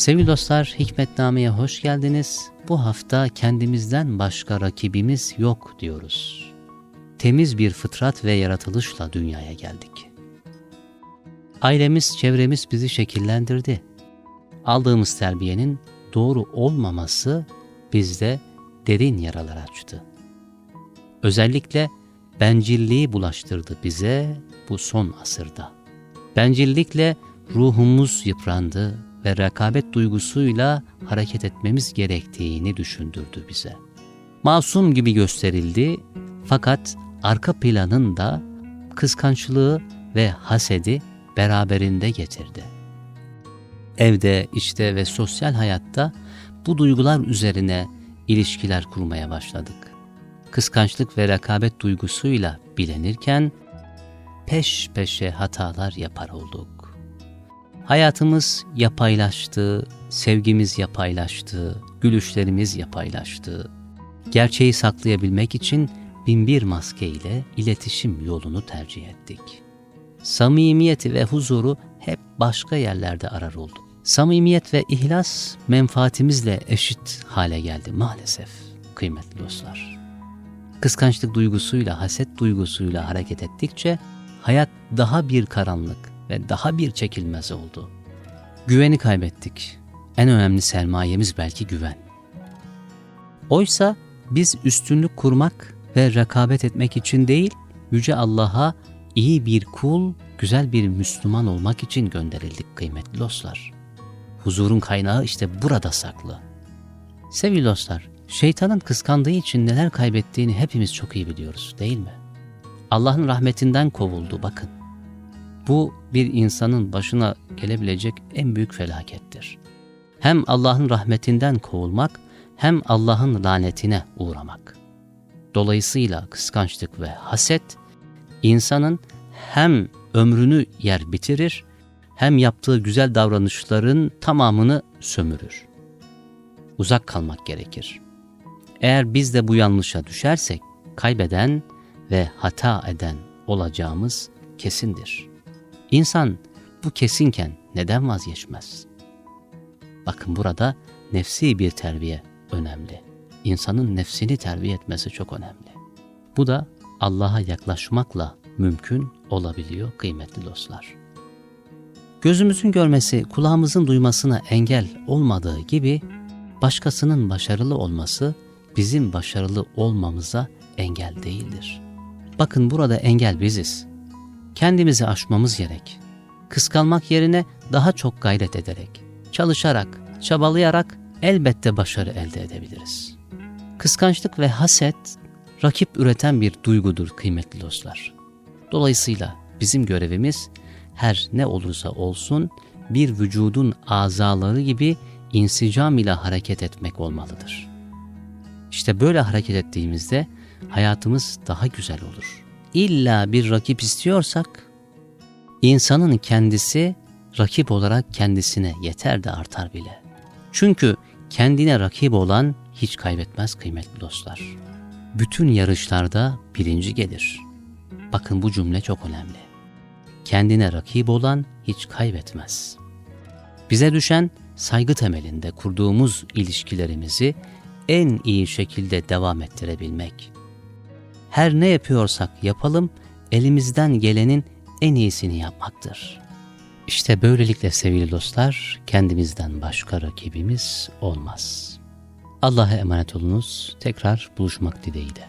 Sevgili dostlar, Hikmetname'ye hoş geldiniz. Bu hafta kendimizden başka rakibimiz yok diyoruz. Temiz bir fıtrat ve yaratılışla dünyaya geldik. Ailemiz, çevremiz bizi şekillendirdi. Aldığımız terbiyenin doğru olmaması bizde derin yaralar açtı. Özellikle bencilliği bulaştırdı bize bu son asırda. Bencillikle ruhumuz yıprandı ve rekabet duygusuyla hareket etmemiz gerektiğini düşündürdü bize. Masum gibi gösterildi fakat arka planın da kıskançlığı ve hasedi beraberinde getirdi. Evde, işte ve sosyal hayatta bu duygular üzerine ilişkiler kurmaya başladık. Kıskançlık ve rekabet duygusuyla bilenirken peş peşe hatalar yapar olduk. Hayatımız yapaylaştı, sevgimiz yapaylaştı, gülüşlerimiz yapaylaştı. Gerçeği saklayabilmek için binbir maske ile iletişim yolunu tercih ettik. Samimiyeti ve huzuru hep başka yerlerde arar olduk. Samimiyet ve ihlas menfaatimizle eşit hale geldi maalesef kıymetli dostlar. Kıskançlık duygusuyla, haset duygusuyla hareket ettikçe hayat daha bir karanlık ve daha bir çekilmez oldu. Güveni kaybettik. En önemli sermayemiz belki güven. Oysa biz üstünlük kurmak ve rekabet etmek için değil, Yüce Allah'a iyi bir kul, güzel bir Müslüman olmak için gönderildik kıymetli dostlar. Huzurun kaynağı işte burada saklı. Sevgili dostlar, şeytanın kıskandığı için neler kaybettiğini hepimiz çok iyi biliyoruz değil mi? Allah'ın rahmetinden kovuldu bakın. Bu bir insanın başına gelebilecek en büyük felakettir. Hem Allah'ın rahmetinden kovulmak hem Allah'ın lanetine uğramak. Dolayısıyla kıskançlık ve haset insanın hem ömrünü yer bitirir hem yaptığı güzel davranışların tamamını sömürür. Uzak kalmak gerekir. Eğer biz de bu yanlışa düşersek kaybeden ve hata eden olacağımız kesindir. İnsan bu kesinken neden vazgeçmez? Bakın burada nefsi bir terbiye önemli. İnsanın nefsini terbiye etmesi çok önemli. Bu da Allah'a yaklaşmakla mümkün olabiliyor kıymetli dostlar. Gözümüzün görmesi, kulağımızın duymasına engel olmadığı gibi başkasının başarılı olması bizim başarılı olmamıza engel değildir. Bakın burada engel biziz. Kendimizi aşmamız gerek. Kıskanmak yerine daha çok gayret ederek, çalışarak, çabalayarak elbette başarı elde edebiliriz. Kıskançlık ve haset rakip üreten bir duygudur kıymetli dostlar. Dolayısıyla bizim görevimiz her ne olursa olsun bir vücudun azaları gibi insicam ile hareket etmek olmalıdır. İşte böyle hareket ettiğimizde hayatımız daha güzel olur. İlla bir rakip istiyorsak, insanın kendisi rakip olarak kendisine yeter de artar bile. Çünkü kendine rakip olan hiç kaybetmez kıymetli dostlar. Bütün yarışlarda birinci gelir. Bakın bu cümle çok önemli. Kendine rakip olan hiç kaybetmez. Bize düşen saygı temelinde kurduğumuz ilişkilerimizi en iyi şekilde devam ettirebilmek. Her ne yapıyorsak yapalım, elimizden gelenin en iyisini yapmaktır. İşte böylelikle sevgili dostlar, kendimizden başka rakibimiz olmaz. Allah'a emanet olunuz. Tekrar buluşmak dileğiyle.